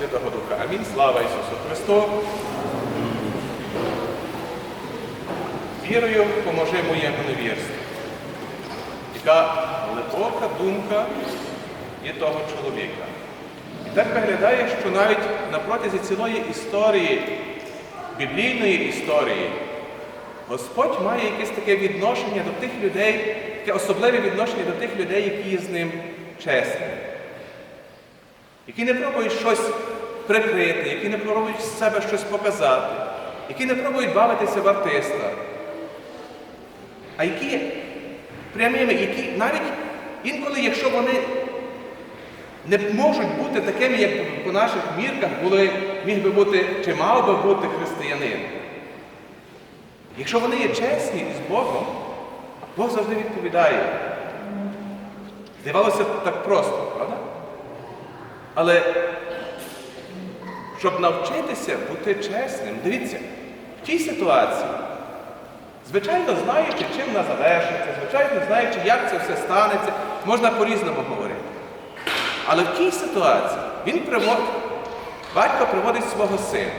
Святого Духа. Амінь. Слава Ісусу Христу. Вірою поможи моєму невірству. Яка глибока думка є того чоловіка. І так виглядає, що навіть на протязі цілої історії, біблійної історії, Господь має якесь таке відношення до тих людей, таке особливе відношення до тих людей, які з ним чесні, які не пробують щось прикрити, які не пробують з себе щось показати, які не пробують бавитися в артиста, а які прямими, які навіть інколи, якщо вони не можуть бути такими, як по наших мірках були, міг би бути чи мав би бути християнин. Якщо вони є чесні з Богом, Бог завжди відповідає. Здавалося так просто, правда? Але щоб навчитися бути чесним, дивіться, в тій ситуації, звичайно, знаючи, чим вона завершиться, звичайно, знаючи, як це все станеться, можна по-різному говорити. Але в тій ситуації він приводить, батько приводить свого сина.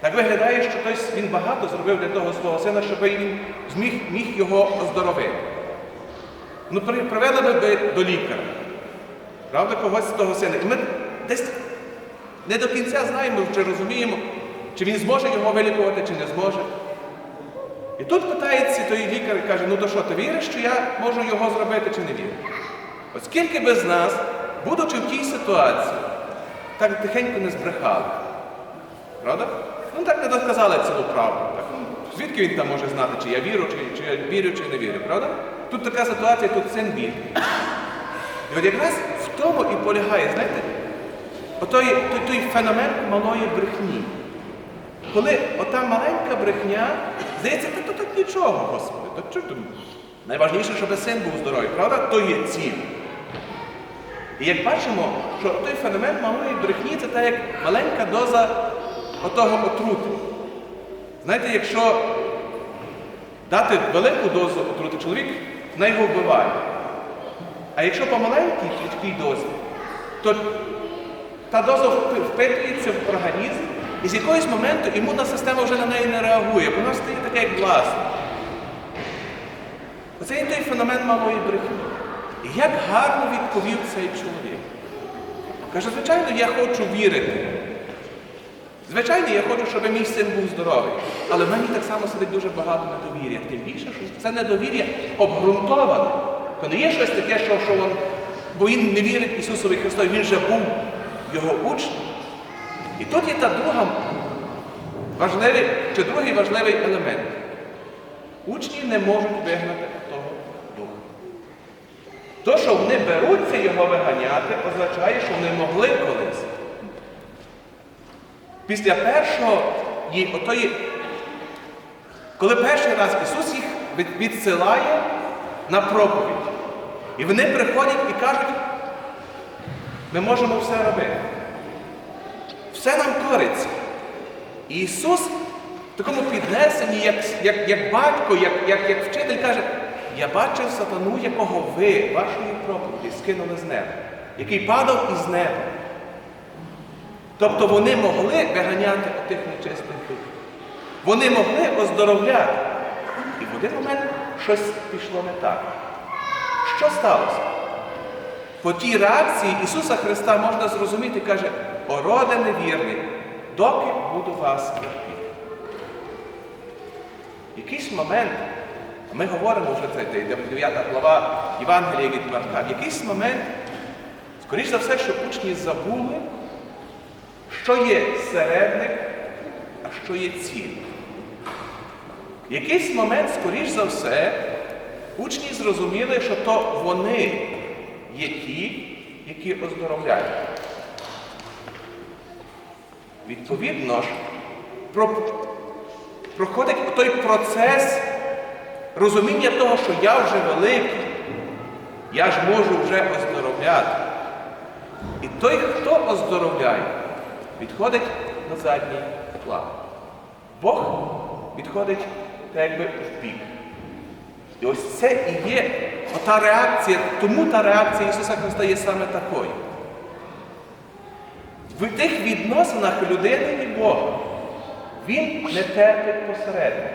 Так виглядає, що той, він багато зробив для того свого сина, щоб він зміг міг його оздоровити. Ну, привели би до лікаря. Правда, когось з того сина. І ми десь не до кінця знаємо, чи розуміємо, чи він зможе його вилікувати, чи не зможе. І тут питається той лікар і каже, ну то що, ти віриш, що я можу його зробити, чи не віриш? Оскільки без нас, будучи в тій ситуації, так тихенько не збрехали. Правда? Ну так не досказали цілу правду. Так, звідки він там може знати, чи я вірю, чи, чи я вірю, чи не вірю, правда? Тут така ситуація, тут син бідний. І от якраз в тому і полягає, знаєте, отой, той, той феномен малої брехні. Коли ота маленька брехня, здається, то тут нічого, Господи, то чого? Найважніше, щоб син був здоровий, правда? То є ціль. І як бачимо, що той феномен малої брехні це та як маленька доза отого отрути. Знаєте, якщо дати велику дозу отрути, чоловік на його вбиває. А якщо по маленькій такій дозі, то та доза впитується в організм, і з якогось моменту імунна система вже на неї не реагує, вона стає така, як власна. Оце є той феномен малої брехні. І як гарно відповів цей чоловік. Каже, звичайно, я хочу вірити. Звичайно, я хочу, щоб мій син був здоровий. Але в мені так само сидить дуже багато недовір'я. Тим більше, що це недовір'я обґрунтоване. То не є щось таке, що, що він, бо він не вірить Ісусові Христові, він вже був його учнем. І тут є та друга важливий, чи другий важливий елемент. Учні не можуть вигнати того духа. То, що вони беруться його виганяти, означає, що вони могли колись. Після першого її, отої, коли перший раз Ісус їх відсилає на проповідь, і вони приходять і кажуть, ми можемо все робити. Все нам кориться. Ісус в такому піднесенні, як, як, як батько, як, як, як вчитель каже, я бачив сатану, якого ви, вашої проповіді, скинули з неба, який падав із неба. Тобто вони могли виганяти отих нечистих духів. Вони могли оздоровляти. І в один момент щось пішло не так. Що сталося? По тій реакції Ісуса Христа можна зрозуміти, каже, ороде невірний, доки буду вас терпіти. Якийсь момент, а ми говоримо вже це, йде 9 глава Євангелія від Марка, якийсь момент, скоріш за все, що учні забули, що є середник, а що є ціль. Якийсь момент, скоріш за все, учні зрозуміли, що то вони є ті, які оздоровляють. Відповідно ж, про- проходить той процес розуміння того, що я вже великий, я ж можу вже оздоровляти. І той, хто оздоровляє, відходить на задній план. Бог відходить так якби в бік. І ось це і є ота реакція, тому та реакція Ісуса Христа є саме такою. в тих відносинах людини і Бога він не терпить посередника.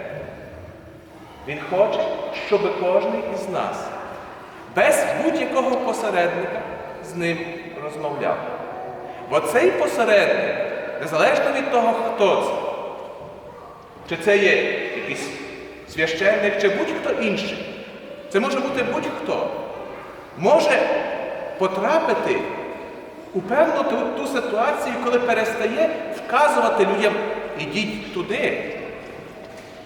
Він хоче, щоб кожен із нас без будь-якого посередника з ним розмовляв. Бо цей посередник, незалежно від того, хто це, чи це є якийсь священник, чи будь-хто інший, це може бути будь-хто, може потрапити у певну ту, ту ситуацію, коли перестає вказувати людям, ідіть туди,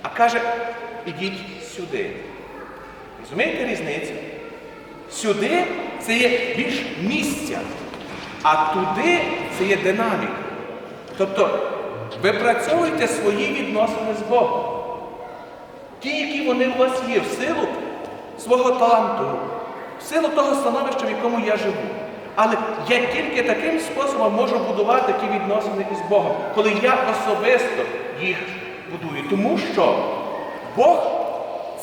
а каже, ідіть сюди. Розумієте різницю? Сюди це є більш місця, а туди це є динаміка. Тобто випрацьовуйте свої відносини з Богом. Ті, які вони у вас є, в силу свого таланту, в силу того становища, в якому я живу. Але я тільки таким способом можу будувати ті відносини із Богом, коли я особисто їх будую. Тому що Бог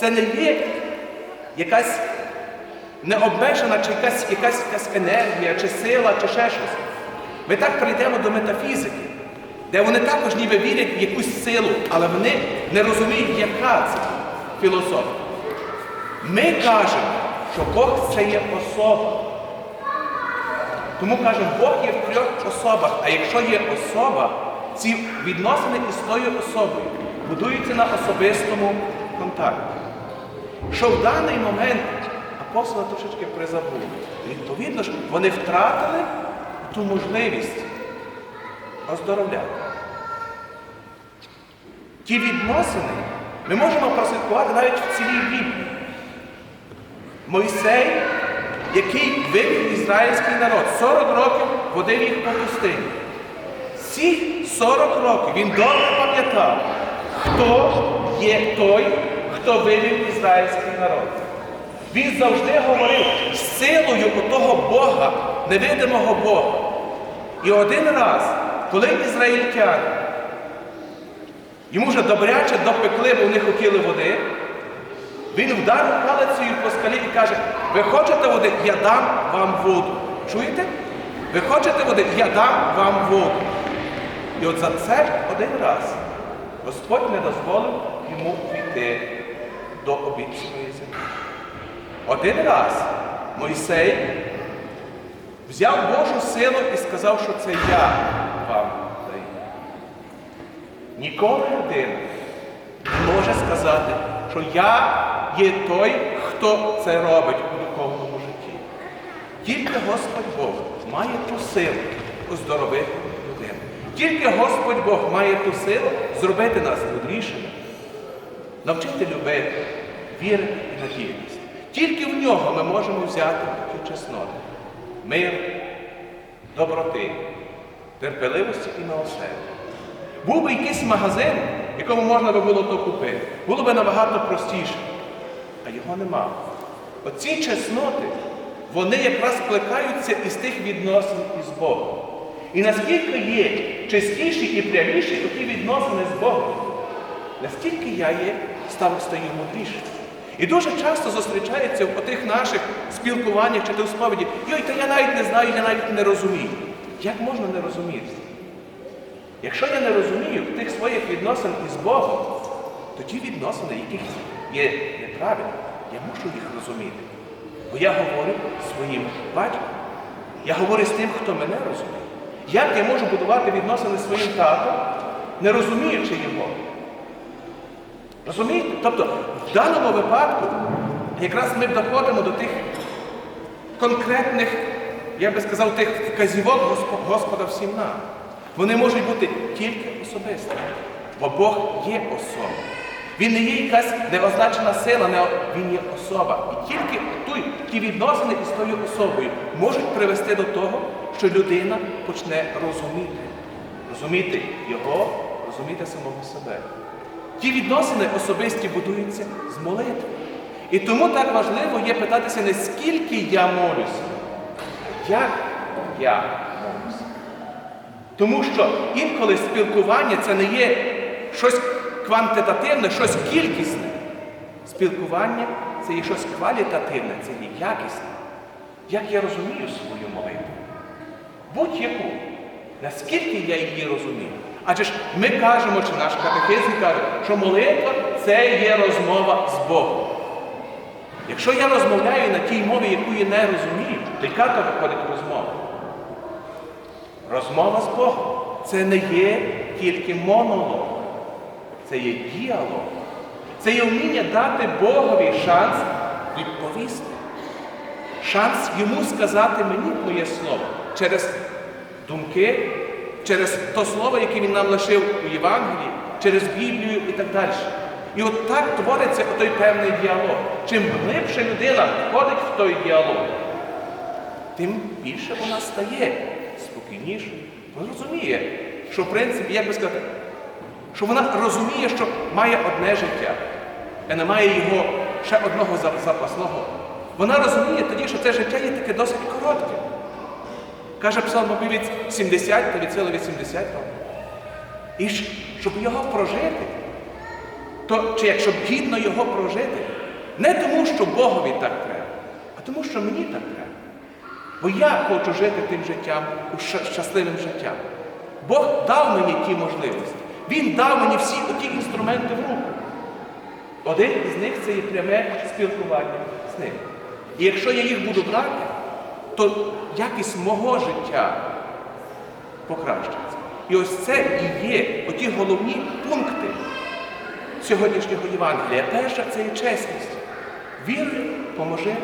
це не є якась необмежена чи якась, якась, якась енергія, чи сила, чи ще щось. Ми так прийдемо до метафізики, де вони також ніби вірять в якусь силу, але вони не розуміють, яка це філософія. Ми кажемо, що Бог це є особа. Тому кажемо, Бог є в трьох особах, а якщо є особа, ці відносини із тою особою будуються на особистому контакті. Що в даний момент апостоли трошечки призабули. Відповідно ж, вони втратили ту можливість оздоровляти. Ті відносини ми можемо прослідкувати навіть в цілій Біблії. Мойсей, який вивів ізраїльський народ, 40 років водив їх по пустині. Ці 40 років він добре пам'ятав, хто є той, хто вивів ізраїльський народ. Він завжди говорив з силою того Бога, невидимого Бога. І один раз, коли ізраїльтяни, йому вже добряче допекли, бо в них хотіли води, він вдарив палицею по скалі і каже, ви хочете води, я дам вам воду. Чуєте? Ви хочете води, я дам вам воду. І от за це один раз Господь не дозволив йому війти до обіцяної землі. Один раз Мойсей взяв Божу силу і сказав, що це я вам. Ніколи людина не може сказати, що я є той, хто це робить у духовному житті. Тільки Господь Бог має ту силу оздоровити людину. Тільки Господь Бог має ту силу зробити нас мудрішими, навчити любити, вірити і надіятися. Тільки в нього ми можемо взяти ті чесноти, мир, доброти, терпеливості і милосердя. Був би якийсь магазин, якому можна би було то купити. Було б набагато простіше. А його нема. Оці чесноти, вони якраз плекаються із тих відносин із Богом. І наскільки є чистіші і пряміші такі відносини з Богом, настільки я є став стаю мудрішим. І дуже часто зустрічається в отих наших спілкуваннях чи в сповіді, йой, та я навіть не знаю, я навіть не розумію. Як можна не розуміти? Якщо я не розумію тих своїх відносин із Богом, то ті відносини, яких є неправильні, я мушу їх розуміти. Бо я говорю своїм батьком, я говорю з тим, хто мене розуміє. Як я можу будувати відносини з своїм татом, не розуміючи його? Розумієте? Тобто, в даному випадку, якраз ми доходимо до тих конкретних, я би сказав, тих вказівок Господа всім нам. Вони можуть бути тільки особистими, бо Бог є особа. Він не є якась неозначена сила, не, він є особа. І тільки той, ті відносини із тою особою можуть привести до того, що людина почне розуміти. Розуміти його, розуміти самого себе. Ті відносини особисті будуються з молитви. І тому так важливо є питатися не скільки я молюся, як я. Тому що інколи спілкування це не є щось квантитативне, щось кількісне. Спілкування це є щось квалітативне, це є якісне. Як я розумію свою молитву? Будь-яку. наскільки я її розумію. Адже ж ми кажемо, чи наш катехизм каже, що молитва це є розмова з Богом. Якщо я розмовляю на тій мові, яку я не розумію, то яка то виходить розмова? Розмова з Богом. Це не є тільки монолог, це є діалог. Це є вміння дати Богові шанс відповісти. Шанс йому сказати мені моє слово через думки, через то слово, яке він нам лишив у Євангелії, через Біблію і так далі. І от так твориться той певний діалог. Чим глибше людина входить в той діалог, тим більше вона стає спокійнішою. Вона розуміє, що в принципі, як би сказати, що вона розуміє, що має одне життя, а не має його ще одного запасного. Вона розуміє тоді, що це життя є таке досить коротке. Каже псалмопівець 70 та від сили 80 років. І щоб його прожити, то чи якщо гідно його прожити, не тому, що Богові так треба, а тому, що мені так треба. Бо я хочу жити тим життям, щасливим життям. Бог дав мені ті можливості. Він дав мені всі ті інструменти в руку. Один із них це є пряме спілкування з ним. І якщо я їх буду брати, то якість мого життя покращиться. І ось це і є оті головні пункти сьогоднішнього Євангелія. Перша це є чесність. Віри поможи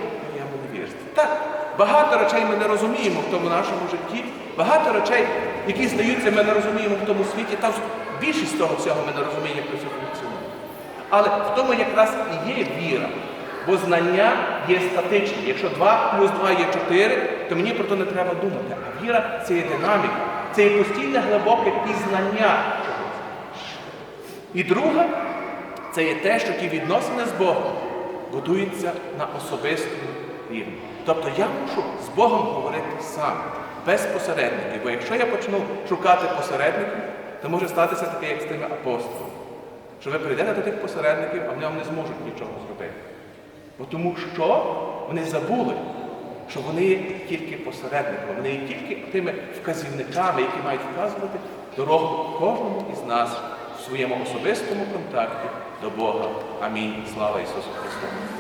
багато речей ми не розуміємо в тому нашому житті, багато речей, які здаються, ми не розуміємо в тому світі, та більшість того всього ми не розуміємо, як це функціонує. Але в тому якраз і є віра. Бо знання є статичні. Якщо 2 плюс 2 є 4, то мені про це не треба думати. А віра це є динаміка, це є постійне глибоке пізнання чогось. І друге, це є те, що ті відносини з Богом будуються на особистому рівні. Тобто я мушу з Богом говорити сам, без посередників. Бо якщо я почну шукати посередників, то може статися таке, як з тими апостолами. Що ви прийдете до тих посередників, а вони вам не зможуть нічого зробити. Бо тому що вони забули, що вони є тільки посередниками, вони є тільки тими вказівниками, які мають вказувати дорогу кожному із нас в своєму особистому контакті до Бога. Амінь. Слава Ісусу Христу!